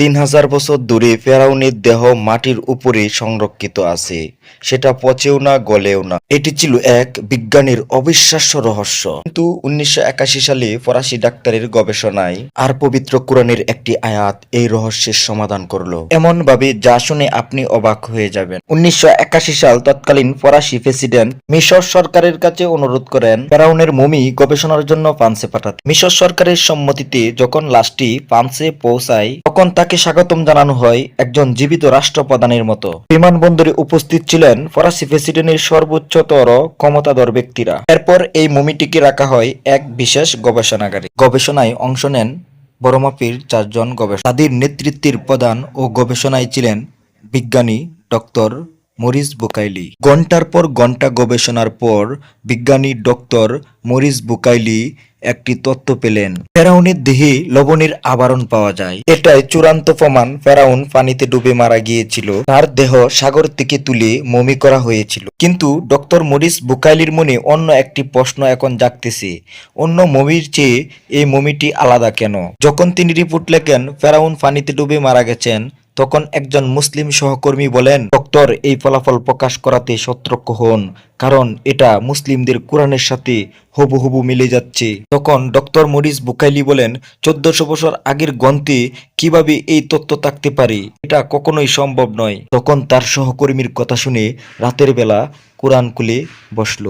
তিন হাজার বছর দূরে ফেরাউনের দেহ মাটির উপরে সংরক্ষিত আছে। সেটা পচেও না, গলেও না। এটি ছিল এক বিজ্ঞানীর অবিশ্বাস্য রহস্য। কিন্তু উনিশশো একাশি সালে ফরাসি ডাক্তারের গবেষণায় আর পবিত্র কোরআনের একটি আয়াত এই রহস্যের সমাধান করল। এমন ভাবে যা শুনে আপনি অবাক হয়ে যাবেন। উনিশশো একাশি সাল তৎকালীন ফরাসি প্রেসিডেন্ট মিশর সরকারের কাছে অনুরোধ করেন, ফেরাউনের মমি গবেষণার জন্য ফ্রান্সে পাঠাতে। মিশর সরকারের সম্মতিতে যখন লাশটি ফ্রান্সে পৌঁছায়, তখন তাকে স্বাগতম জানানো হয় একজন জীবিত রাষ্ট্রপ্রধানের মতো। বিমানবন্দরে উপস্থিত ছিলেন ফরাসি প্রেসিডেন্টের সর্বোচ্চতর ক্ষমতাধর ব্যক্তিরা। এরপর এই মমিটিকে রাখা হয় এক বিশেষ গবেষণাগারে। গবেষণায় অংশ নেন বড়মাপির চারজন গবেষক। তাদের নেতৃত্বের প্রধান ও গবেষণায় ছিলেন বিজ্ঞানী ডক্টর মরিস বুকাইলি। ঘণ্টার পর ঘণ্টা গবেষণার পর বিজ্ঞানী ডক্টর মরিস বুকাইলি একটি তত্ত্ব পেলেন। ফেরাউনের দেহে লবণের আবরণ পাওয়া যায়। এটাই চূড়ান্ত প্রমাণ ফেরাউন পানিতে ডুবে মারা গিয়েছিল। তার দেহ সাগর থেকে তুলে মমি করা হয়েছিল। কিন্তু ডক্টর মরিস বুকাইলির মনে অন্য একটি প্রশ্ন এখন জাগতেছে। অন্য মমির চেয়ে এই মমিটি আলাদা কেন? যখন তিনি রিপোর্ট লেখেন, ফেরাউন পানিতে ডুবে মারা গেছেন তখন একজন মুসলিম সহকর্মী বলেন, ডক্টর, এই ফলাফল প্রকাশ করাতে সতর্ক হন, কারণ এটা মুসলিমদের কোরআনের সাথে হুবহুবু মিলে যাচ্ছে। তখন ডক্টর মরিস বুকাইলি বলেন, চোদ্দশো বছর আগের গ্রন্থে কীভাবে এই তত্ত্ব থাকতে পারে, এটা কখনোই সম্ভব নয়। তখন তার সহকর্মীর কথা শুনে রাতের বেলা কোরআন কুলে বসল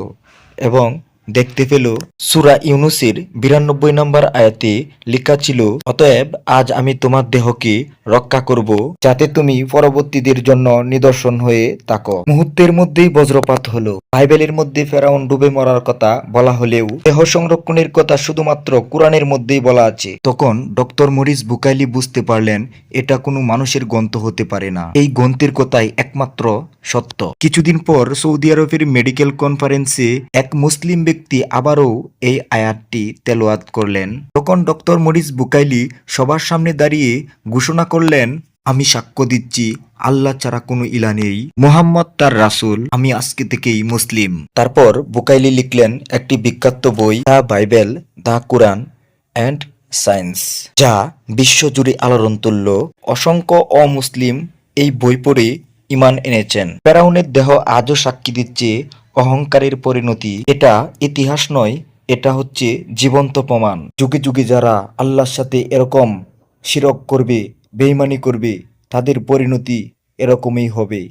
এবং দেখতে পেল সুরা ইউনুসের বিরানব্বই নম্বর আয়াতে লেখা ছিল, অতএব আজ আমি তোমার দেহকে রক্ষা করব, যাতে তুমি পরবর্তীদের জন্য নিদর্শন হয়ে থাকো। মুহূর্তের মধ্যেই বজ্রপাত হলো। বাইবেলের মধ্যে ফেরাউন ডুবে মরার কথা বলা হলেও দেহ সংরক্ষণের কথা শুধুমাত্র কোরআনের মধ্যেই বলা আছে। তখন ডক্টর মরিস বুকাইলি বুঝতে পারলেন, এটা কোনো মানুষের গ্রন্থ হতে পারে না। এই গ্রন্থের কথাই একমাত্র সত্য। কিছুদিন পর সৌদি আরবের মেডিকেল কনফারেন্সে এক মুসলিম ব্যক্তি আবারও এই আয়াতটি তেলোয়াত করলেন। তখন ডক্টর মরিস বুকাইলি সবার সামনে দাঁড়িয়ে ঘোষণা করলেন, আমি সাক্ষ্য দিচ্ছি, আল্লাহ ছাড়া কোনো ইলা নেই। মোহাম্মদ তার রাসূল, আমি আজকে থেকেই মুসলিম। তারপর বুকাইলি লিখলেন একটি বিখ্যাত বই the Bible the Quran and science যা বিশ্বজুড়ে আলোড়ন তুলল অসংখ্য অমুসলিম এই বই পড়ে ইমান এনেছেন। ফেরাউনের দেহ আজও সাক্ষী দিচ্ছে অহংকারের পরিণতি। এটা ইতিহাস নয়, এটা হচ্ছে জীবন্ত প্রমাণ। যুগে যুগে যারা আল্লাহর সাথে এরকম শিরক করবে বেইমানি করবে, তাদের পরিণতি এরকমই হবে।